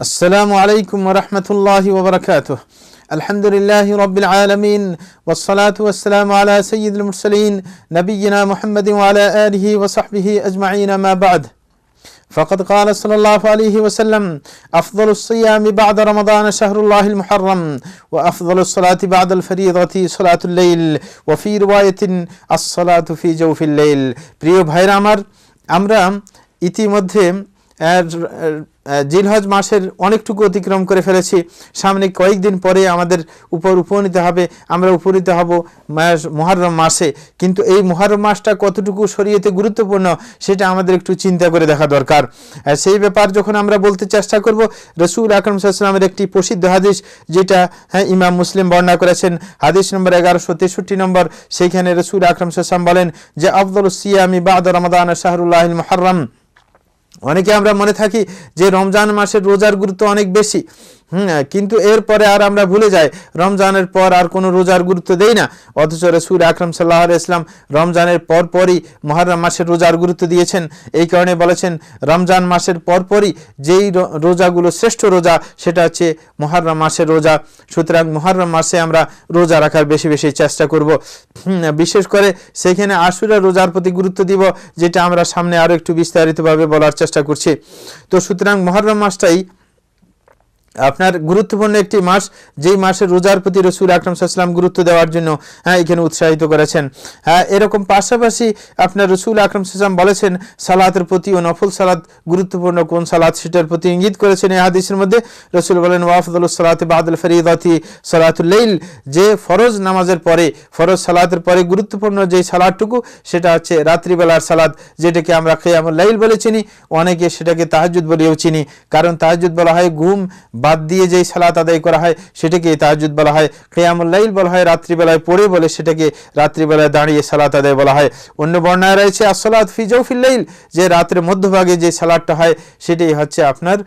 السلام عليكم ورحمة الله وبركاته الحمد لله رب العالمين والصلاة والسلام على سيد المرسلين نبينا محمد وعلى آله وصحبه أجمعين ما بعد فقد قال صلى الله عليه وسلم أفضل الصيام بعد رمضان شهر الله المحرم وأفضل الصلاة بعد الفريضة صلاة الليل وفي رواية الصلاة في جوف الليل প্রিয় ভাইরা আমার আমরা ইতিমধ্যে আহ, আহ, জিলহজ মাসের অনেকটুকু অতিক্রম করে ফেলেছি। সামনে কয়েকদিন পরে আমাদের উপর উপনীত হবে, আমরা উপনীত হব মুহররম মাসে। কিন্তু এই মুহররম মাসটা কতটুকু শরীয়তে গুরুত্বপূর্ণ, সেটা আমাদের একটু চিন্তা করে দেখা দরকার। সেই ব্যাপার যখন আমরা বলতে চেষ্টা করব, রসুল আকরম সাল্লামের একটি প্রসিদ্ধ হাদিস, যেটা হ্যাঁ ইমাম মুসলিম বর্ণনা করেছেন। হাদিস নম্বর এগারোশো তেষট্টি নম্বর, সেইখানে রসুল আকরম সাল্লাম বলেন যে আফদল সিয়ামি বাদ রমাদান শাহরুল্লাহ মুহররম। অনেকে আমরা মনে থাকি যে রমজান মাসের রোজার গুরুত্ব অনেক বেশি। কিন্তু এরপরে আর আমরা ভুলে যাই, রমজানের পর আর কোনো রোজার গুরুত্ব দেই না। অথচ রসুল আকরম সাল্লাহ ইসলাম রমজানের পর পরই মহরম মাসের রোজার গুরুত্ব দিয়েছেন। এই কারণে বলেছেন, রমজান মাসের পর পরই যেই রোজাগুলো শ্রেষ্ঠ রোজা, সেটা হচ্ছে মহরম মাসের রোজা। সুতরাং মহরম মাসে আমরা রোজা রাখার বেশি বেশি চেষ্টা করব। বিশেষ করে সেখানে আশুরা রোজার প্রতি গুরুত্ব দিব, যেটা আমরা সামনে আরও একটু বিস্তারিতভাবে বলার চেষ্টা করছি। তো সুতরাং মহরম মাসটাই আপনার গুরুত্বপূর্ণ একটি মাস, যেই মাসের রোজার প্রতি রসুল আকরম সাল্লাম গুরুত্ব দেওয়ার জন্য হ্যাঁ এখানে উৎসাহিত করেছেন। হ্যাঁ এরকম পাশাপাশি আপনার রসুল আকরম সাল্লাম বলেছেন, সালাতের প্রতি ও নফল সালাত গুরুত্বপূর্ণ কোন সালাত, সেটার প্রতি ইঙ্গিত করেছেন এই হাদিসের মধ্যে। রসুল বলেন ওয়াফদুল সালাতে বাদুল ফরিদাতি সালাতুল্লাইল যে ফরজ নামাজের পরে, ফরজ সালাতের পরে গুরুত্বপূর্ণ যেই সালাদটুকু সেটা হচ্ছে রাত্রিবেলার সালাদ যেটাকে আমরা খেয়ামুল লাইল বলে চিনি। অনেকে সেটাকে তাহাজুদ বলেও চিনি। কারণ তাহাজুদ বলা হয় ঘুম বাদ দিয়ে যেই সালাত আদায় করা হয় সেটাকে তাহাজুদ বলা হয় কেয়ামুল লাইল বলা হয়, রাত্রিবেলায় পড়ে বলে সেটাকে রাত্রিবেলায় দাঁড়িয়ে সালাত আদায় বলা হয়। অন্য বর্ণায় রয়েছে আসলাত ফিজৌফিল লাইল, যে রাত্রের মধ্যভাগে যে সালাদটা হয় সেটাই হচ্ছে আপনার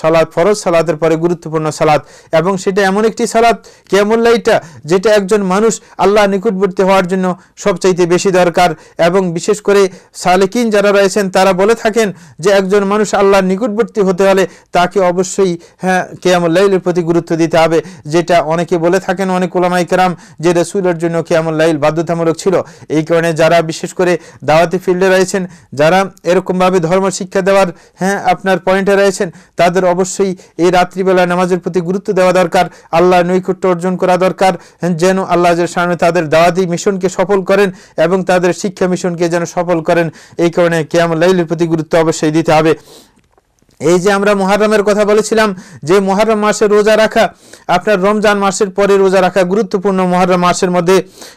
সালাত, ফরজ সালাতের পরে গুরুত্বপূর্ণ সালাত। এবং সেটা এমন একটি সালাত কেয়ামুল লাইলটা, যেটা একজন মানুষ আল্লাহ নিকটবর্তী হওয়ার জন্য সবচাইতে বেশি দরকার। এবং বিশেষ করে সালেকিন যারা রয়েছেন, তারা বলে থাকেন যে একজন মানুষ আল্লাহর নিকটবর্তী হতে হলে তাকে অবশ্যই হ্যাঁ কেয়ামুল লাইলের প্রতি গুরুত্ব দিতে হবে যেটা অনেকে বলে থাকেন অনেক ওলামাই কেরাম যে রসুলের জন্য কেয়ামুল লাইল বাধ্যতামূলক ছিল। এই কারণে যারা বিশেষ করে দাওয়াতি ফিল্ডে রয়েছেন যারা এরকমভাবে ধর্ম শিক্ষা দেওয়ার হ্যাঁ আপনার পয়েন্টে রয়েছেন তাদের অবশ্যই এই রাত্রিবেলা নামাজের প্রতি গুরুত্ব দেওয়া দরকার আল্লাহ নৈকট্য অর্জন করা দরকার হ্যাঁ, যেন আল্লাহ সামনে তাদের দাওয়াতি মিশনকে সফল করেন এবং তাদের শিক্ষা মিশনকে যেন সফল করেন। এই কারণে কেয়ামুল লাইলের প্রতি গুরুত্ব অবশ্যই দিতে হবে। এই যে আমরা মহারমের কথা বলেছিলাম যে মহারম মাসে রোজা রাখা, আপনার রমজান মাসের পরে রোজা রাখা গুরুত্বপূর্ণ মহারম মাসের মধ্যে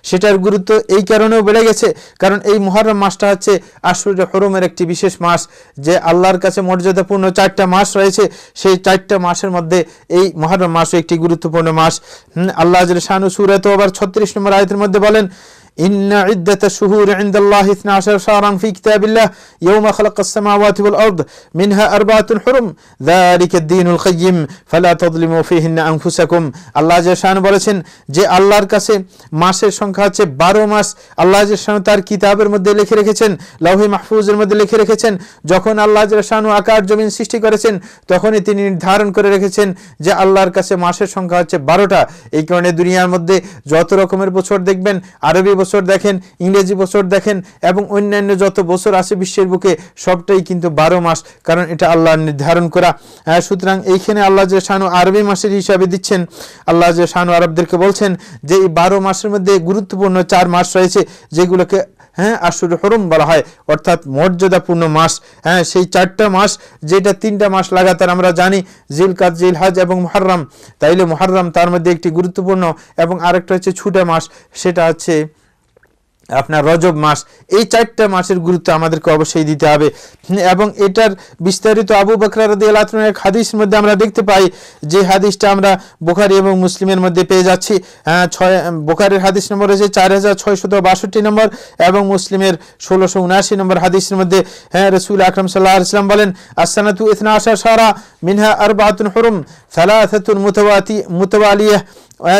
সেটার গুরুত্ব এই কারণেও বেড়ে গেছে। কারণ এই মহারম মাসটা হচ্ছে আশুর হরমের একটি বিশেষ মাস যে আল্লাহর কাছে মর্যাদাপূর্ণ চারটা মাস রয়েছে। সেই চারটা মাসের মধ্যে এই মহারম মাসও একটি গুরুত্বপূর্ণ মাস। আল্লাহ শাহানু সুরাত আবার ছত্রিশ নম্বর আয়তের মধ্যে বলেন إن عدة الشهور عند الله 12 شهرا في كتاب الله يوم خلق السماوات والأرض منها أربعة حرم ذلك الدين القيم فلا تظلموا فيهن أنفسكم আল্লাহ জাশান বলেছেন যে আল্লাহর কাছে মাসের সংখ্যা হচ্ছে বারো মাস আল্লাহ জাশান তার কিতাবের মধ্যে লিখে রেখেছেন লৌহি মাহফুজের মধ্যে লিখে রেখেছেন যখন আল্লাহ জাশানু আকার জমিন সৃষ্টি করেছেন তখনই তিনি নির্ধারণ করে রেখেছেন যে আল্লাহর কাছে মাসের সংখ্যা হচ্ছে বারোটা এই কারণে দুনিয়ার মধ্যে যত রকমের বছর দেখবেন আরবি বছর দেখেন ইংরেজি বছর দেখেন এবং অন্যান্য যত বছর আছে বিশ্বের বুকে সবটাই কিন্তু বারো মাস কারণ এটা আল্লাহ নির্ধারণ করা। হ্যাঁ, সুতরাং এইখানে আল্লাহ যে শানু আরবি মাসের হিসাবে দিচ্ছেন আল্লাহ যে শানু আরবদেরকে বলছেন যে এই বারো মাসের মধ্যে গুরুত্বপূর্ণ চার মাস রয়েছে যেগুলোকে হ্যাঁ আশুর হরম বলা হয় অর্থাৎ মর্যাদাপূর্ণ মাস। হ্যাঁ সেই চারটা মাস যেটা তিনটা মাস লাগাতার আমরা জানি জিলকাত জিলহাজ এবং মুহাররম। তাইলে মুহাররম তার মধ্যে একটি গুরুত্বপূর্ণ এবং আরেকটা হচ্ছে ছুটে মাস সেটা হচ্ছে আপনার রজব মাস, এই চারটা মাসের গুরুত্ব আমাদেরকে অবশ্যই দিতে হবে। এবং এটার বিস্তারিত আবু বকরারদি এক হাদিসের মধ্যে আমরা দেখতে পাই যে হাদিসটা আমরা বোখারি এবং মুসলিমের মধ্যে পেয়ে যাচ্ছি। ছয়, বোখারির হাদিস নম্বর রয়েছে চার হাজার ছয়শত বাষট্টি নম্বর এবং মুসলিমের ষোলোশো উনআশি নম্বর হাদিসের মধ্যে হ্যাঁ রসুল আকরম সাল্লাহ ইসলাম বলেন আসানাতু ইথনা আশা সারা, মিনহা আরবাতুন হুরুম, সালাসাতুন মুতওয়াতি, মুতওয়ালিয়াহ।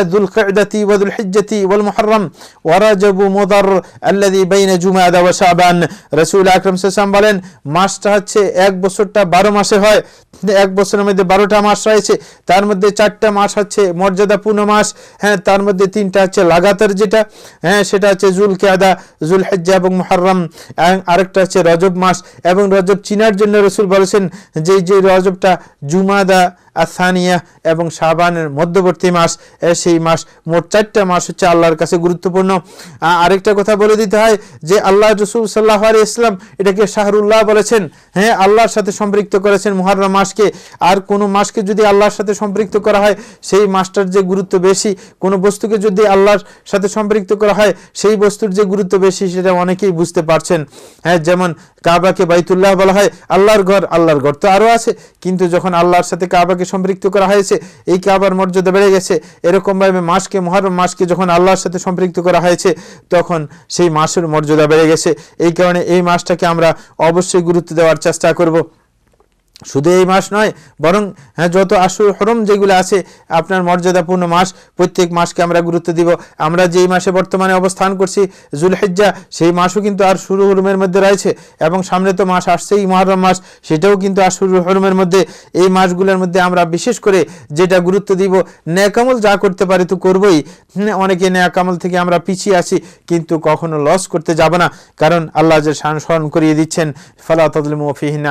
ذو القعدة وذو الحجة والمحرم ورجب مضر الذي بين جمادى وشعبان রসুল আকরম সাল্লাম বলেন মাসটা হচ্ছে এক বছরটা বারো মাসে হয় এক বছরের মধ্যে বারোটা মাস রয়েছে তার মধ্যে চারটা মাস হচ্ছে মর্যাদাপূর্ণ মাস হ্যাঁ তার মধ্যে তিনটা হচ্ছে লাগাতার যেটা হ্যাঁ সেটা হচ্ছে জুল কেয়াদা জুল হেজ্জা এবং মহরম আরেকটা হচ্ছে রজব মাস এবং রজব চিনার জন্য রসুল বলেছেন যে যে রজবটা জুমাদা আসানিয়া এবং শাবানের মধ্যবর্তী মাস সেই মাস, মোট চারটা মাস হচ্ছে আল্লাহর কাছে গুরুত্বপূর্ণ। আরেকটা কথা বলে দিতে হয় যে আল্লাহ রসুল সাল্লাহ আলী ইসলাম এটাকে শাহরুল্লাহ বলেছেন। হ্যাঁ আল্লাহর সাথে সম্পৃক্ত করেছেন মহারম মাসকে। আর কোনো মাসকে যদি আল্লাহর সাথে সম্পৃক্ত করা হয়, সেই মাসটার যে গুরুত্ব বেশি, কোনো বস্তুকে যদি আল্লাহর সাথে সম্পৃক্ত করা হয়, সেই বস্তুর যে গুরুত্ব বেশি, সেটা অনেকেই বুঝতে পারছেন। হ্যাঁ যেমন কাবাকে বাইতুল্লাহ বলা হয়, আল্লাহর ঘর আল্লাহর ঘর তো আরও আছে। কিন্তু যখন আল্লাহর সাথে কাবাকে সম্পৃক্ত করা হয়েছে, এই কাবার মর্যাদা বেড়ে গেছে। এরকমভাবে মাসকে মহরম মাসকে যখন আল্লাহর সাথে সম্পৃক্ত করা হয়েছে, তখন সেই মাসের মর্যাদা বেড়ে গেছে। এই কারণে এই মাসটাকে আমরা অবশ্যই গুরুত্ব দেওয়ার চেষ্টা করব। শুধু এই মাস নয়, বরং হ্যাঁ যত আশুর হরম যেগুলো আছে, আপনার মর্যাদাপূর্ণ মাস, প্রত্যেক মাসকে আমরা গুরুত্ব দিব। আমরা যেই মাসে বর্তমানে অবস্থান করছি, জুলহেজ্জা, সেই মাসও কিন্তু আর শুরু হরমের মধ্যে রয়েছে, এবং সামনে তো মাস আসছেই, মহরম মাস, সেটাও কিন্তু আর শুরু হরমের মধ্যে। এই মাসগুলোর মধ্যে আমরা বিশেষ করে যেটা গুরুত্ব দিব, ন্যাকামল যা করতে পারি তো করবই। অনেকে ন্যাকামল থেকে আমরা পিছিয়ে আছি, কিন্তু কখনো লস করতে যাব না, কারণ আল্লাহ যে সান স্মরণ করিয়ে দিচ্ছেন, ফালা তদলিম ফিহিন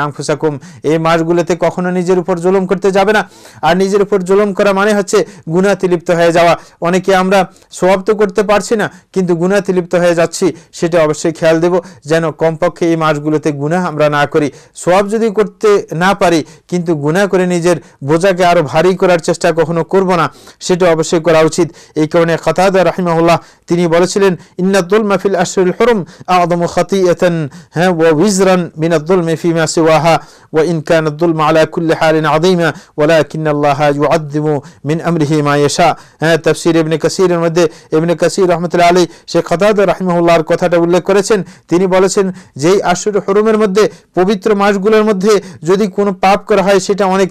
এই মাস কাজগুলোতে কখনো নিজের উপর জুলুম করতে যাবে না। আর নিজের উপর জুলুম করা মানে হচ্ছে গুণাতে লিপ্ত হয়ে যাওয়া। অনেকে আমরা সোয়াব তো করতে পারছি না, কিন্তু গুণাতে লিপ্ত হয়ে যাচ্ছি, সেটা অবশ্যই খেয়াল দেব যেন কমপক্ষে এই মাসগুলোতে গুণা আমরা না করি। সোয়াব যদি করতে না পারি, কিন্তু গুণা করে নিজের বোঝাকে আরও ভারী করার চেষ্টা কখনো করব না, সেটা অবশ্যই করা উচিত। এই কারণে খতাদ রাহিমাহুল্লাহ তিনি বলেছিলেন ইন্নাতুল মাহফিল আশরুল হরম আদম খতিয়াতান হ্যাঁ ও উইজরান মিনাতুল মেফিমা সিওয়াহা ও ইনকান الظلم على كل حال عظيمة ولكن الله يعظم من أمره ما يشاء হ্যাঁ তফসির ইবনে কাসিরের মধ্যে ইবনে কাসির রহমতুল্লাহ আলী শেখ খতাদ রাহিমাহুল্লাহর কথাটা উল্লেখ করেছেন তিনি বলেছেন যেই আশুর হরমের মধ্যে পবিত্র মাসগুলোর মধ্যে যদি কোনো পাপ করা হয় সেটা অনেক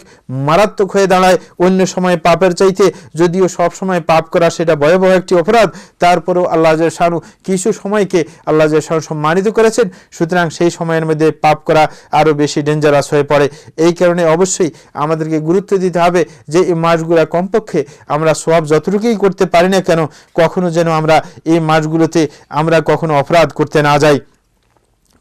মারাত্মক হয়ে দাঁড়ায় অন্য সময় পাপের চাইতে যদিও সব সময় পাপ করা সেটা ভয়াবহ একটি অপরাধ তারপরেও আল্লাহ শাহরু কিছু সময়কে আল্লাহ শাহরু সম্মানিত করেছেন সুতরাং সেই সময়ের মধ্যে পাপ করা আরও বেশি ডেঞ্জারাস হয়ে পড়ে এই কারণে অবশ্যই আমাদেরকে গুরুত্ব দিতে হবে যে এই মাসগুলো কমপক্ষে আমরা সব যতটুকুই করতে পারি না কেন, কখনো যেন আমরা এই মাসগুলোতে আমরা কখনো অপরাধ করতে না যাই।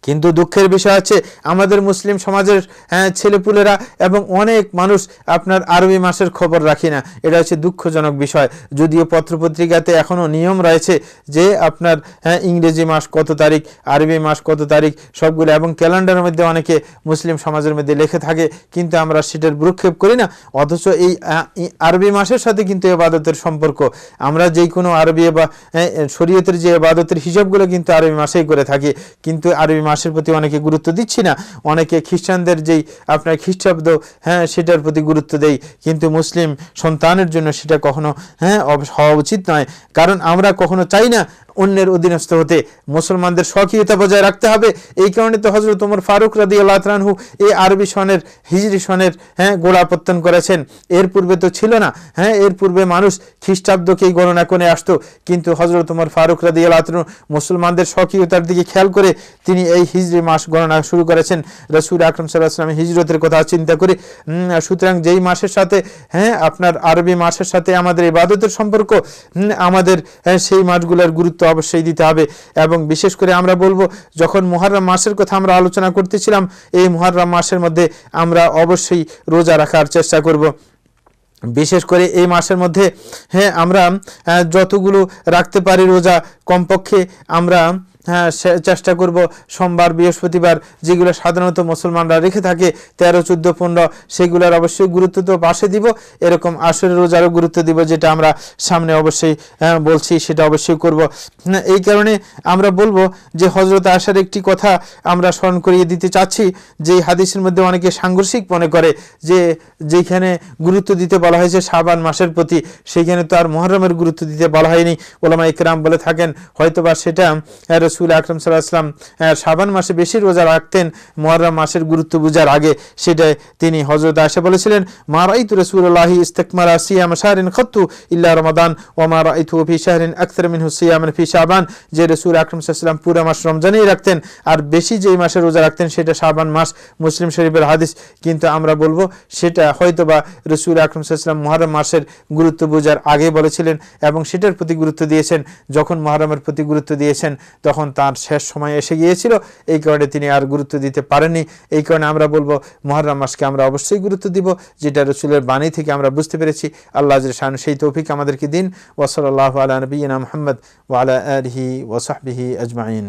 কিন্তু দুঃখের বিষয় আছে আমাদের মুসলিম সমাজের হ্যাঁ, ছেলেপুলেরা এবং অনেক মানুষ আপনার আরবি মাসের খবর রাখি না। এটা হচ্ছে দুঃখজনক বিষয়। যদিও পত্রপত্রিকাতে এখনও নিয়ম রয়েছে যে আপনার হ্যাঁ ইংরেজি মাস কত তারিখ আরবি মাস কত তারিখ সবগুলো এবং ক্যালেন্ডারের মধ্যে অনেকে মুসলিম সমাজের মধ্যে লেখে থাকে কিন্তু আমরা সেটার ভ্রুক্ষেপ করি না। অথচ এই আরবি মাসের সাথে কিন্তু এবাদতের সম্পর্ক। আমরা যেই কোনো আরবি বা হ্যাঁ, শরীয়তের যে এবাদতের হিসাবগুলো কিন্তু আরবি মাসেই করে থাকি। কিন্তু আরবি মাস মাসের প্রতি অনেকে গুরুত্ব দিচ্ছি না। অনেকে খ্রিস্টানদের যেই আপনার খ্রিস্টাব্দ হ্যাঁ সেটার প্রতি গুরুত্ব দেই। কিন্তু মুসলিম সন্তানের জন্য সেটা কখনো হ্যাঁ হওয়া উচিত নয়। কারণ আমরা কখনো চাই না অন্যের অধীনস্থ হতে মুসলমানদের স্বকীয়তা বজায় রাখতে হবে। এই কারণে তো হজরত তোমার ফারুক রাদি আল্লাহ তালানহু এই আরবি সনের হিজরি সনের হ্যাঁ গোড়াপত্তন করেছেন। এর পূর্বে তো ছিল না হ্যাঁ এর পূর্বে মানুষ খ্রিস্টাব্দকেই গণনা করে আসতো। কিন্তু হজরত তোমার ফারুক রাদি আল্লাহ মুসলমানদের স্বকীয়তার দিকে খেয়াল করে তিনি এই হিজরি মাস গণনা শুরু করেছেন। রসুল আকরম সাল্লাহ হিজরতের কথা চিন্তা করে সুতরাং যেই মাসের সাথে হ্যাঁ আপনার আরবি মাসের সাথে আমাদের ইবাদতের সম্পর্ক আমাদের হ্যাঁ, সেই মাসগুলোর গুরুত্ব অবশ্যই দিতে হবে। এবং বিশেষ করে আমরা বলব, যখন মহারাম মাসের কথা আমরা আলোচনা করতেছিলাম, এই মহারাম মাসের মধ্যে আমরা অবশ্যই রোজা রাখার চেষ্টা করব। বিশেষ করে এই মাসের মধ্যে হ্যাঁ আমরা যতগুলো রাখতে পারি রোজা, কমপক্ষে আমরা চেষ্টা করব সোমবার বৃহস্পতিবার যেগুলো সাধারণত মুসলমানরা রেখে থাকে তেরো চোদ্দ পনেরো সেগুলোর অবশ্যই গুরুত্ব তো পাশে দিব। এরকম আসরে রোজারও গুরুত্ব দিব যেটা আমরা সামনে অবশ্যই হ্যাঁ, বলছি সেটা অবশ্যই করব। হ্যাঁ, এই কারণে আমরা বলব যে হজরত আসার একটি কথা আমরা স্মরণ করিয়ে দিতে চাচ্ছি যে হাদিসের মধ্যে অনেকে সাংঘর্ষিক মনে করে যে যেখানে গুরুত্ব দিতে বলা হয়েছে সাবান মাসের প্রতি সেইখানে তো আর মহরমের গুরুত্ব দিতে বলা হয়নি। ওলামা ইকরাম বলে থাকেন হয়তোবা সেটা রসুল আকরম সাল্লাহাম শাবান মাসে বেশি রোজা রাখতেন মহরম মাসের গুরুত্ব বুঝার আগে সেটাই তিনি হজরত আশা বলেছিলেন, মা রাইতু রসুল্লাহি ইস্তেকমালা সিয়াম শাহরিন খত্তু ইল্লা রমাদান ও মা রাইতু ফি শাহরিন আখতার মিনহু সিয়ামান ফি শাবান। যে রসুল আকরম সাল্লাম পুরো মাস রমজানেই রাখতেন, আর বেশি যেই মাসে রোজা রাখতেন সেটা শাবান মাস, মুসলিম শরীফের হাদিস। কিন্তু আমরা বলব সেটা হয়তো বা রসুল আকরম সাল্লাম মহরম মাসের গুরুত্ব বোঝার আগে বলেছিলেন এবং সেটার প্রতি গুরুত্ব দিয়েছেন। যখন মহরমের প্রতি গুরুত্ব দিয়েছেন তখন তার শেষ সময় এসে গিয়েছিল। এই কারণে তিনি আর গুরুত্ব দিতে পারেননি। এই কারণে আমরা বলব মহরম মাসকে আমরা অবশ্যই গুরুত্ব দিব। যেটা রসুলের বাণী থেকে আমরা বুঝতে পেরেছি। আল্লাহ শাহান সেই তৌফিক আমাদেরকে দিন। ওসল আল্লাহ আলা নবীনা মোহাম্মদ ওয়ালা আলহি ওসাহবিহি আজমাইন।